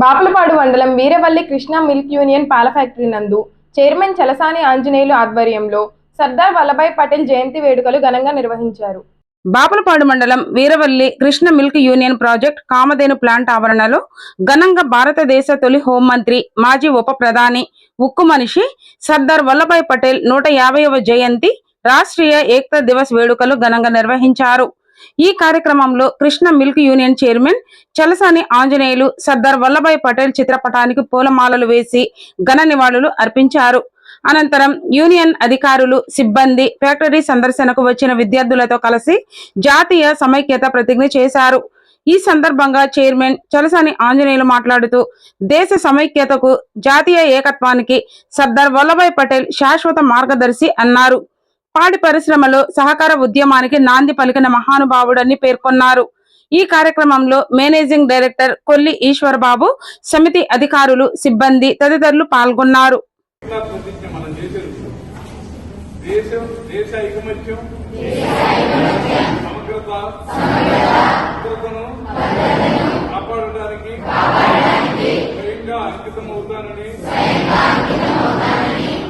బాపులపాడు మండలం Veeravalli Krishna milk union పాల factory నందు చైర్మన్ చలసాని ఆంజనేయులు ఆధ్వర్యంలో సర్దార్ వల్లభాయ్ పటేల్ జయంతి వేడుకలు ఘనంగా నిర్వహించారు. బాపులపాడు మండలం Veeravalli Krishna milk union project Kamadhenu plant ఆవరణలో ఘనంగా భారతదేశ తొలి హోంమంత్రి మాజీ ఉప ప్రధాని ఉక్కు మనిషి సర్దార్ వల్లభాయ్ పటేల్ నూట యాభైవ జయంతి రాష్ట్రీయ ఏకతా దివస్ వేడుకలు ఘనంగా నిర్వహించారు. ఈ కార్యక్రమంలో Krishna milk union chairman Chalasani Anjaneyulu Sardar Vallabhbhai Patel చిత్రపటానికి పూలమాలలు వేసి ఘన నివాళులు అర్పించారు. అనంతరం యూనియన్ అధికారులు సిబ్బంది ఫ్యాక్టరీ సందర్శనకు వచ్చిన విద్యార్థులతో కలిసి జాతీయ సమైక్యత ప్రతిజ్ఞ చేశారు. ఈ సందర్భంగా చైర్మన్ చలసాని ఆంజనేయులు మాట్లాడుతూ దేశ సమైక్యతకు జాతీయ ఏకత్వానికి సర్దార్ వల్లభాయ్ పటేల్ శాశ్వత మార్గదర్శి అన్నారు. పాడి పరిశ్రమలో సహకార ఉద్యమానికి నాంది పలికిన మహానుభావుడని పేర్కొన్నారు. ఈ కార్యక్రమంలో మేనేజింగ్ డైరెక్టర్ కొల్లి ఈశ్వర్బాబు సమితి అధికారులు సిబ్బంది తదితరులు పాల్గొన్నారు. ఇంకా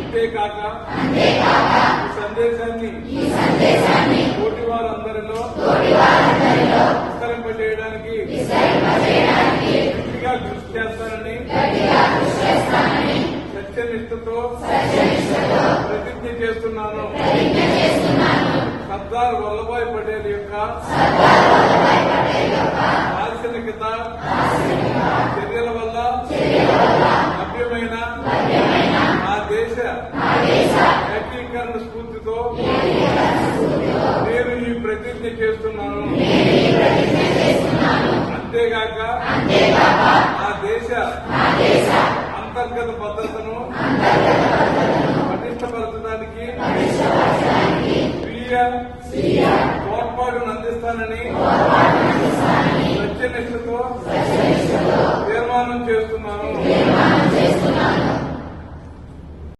అంతేకాక సందేశాన్ని తోటి వారందరిలో విస్తరింపజేయడానికి గట్టిగా కృషి చేస్తానని సత్యనిష్టతో ప్రతిజ్ఞ చేస్తున్నాను. సర్దార్ వల్లభాయ్ పటేల్ యొక్క దార్శనికత న్యాయీకరణ స్ఫూర్తితో నేను ఈ ప్రతిజ్ఞ చేస్తున్నాను. అంతేగాక నా దేశ అంతర్గత భద్రతను పటిష్టపరచడానికి స్వీయ తోడ్పాటును అందిస్తానని సత్యనిష్టతో తీర్మానం చేస్తున్నాను.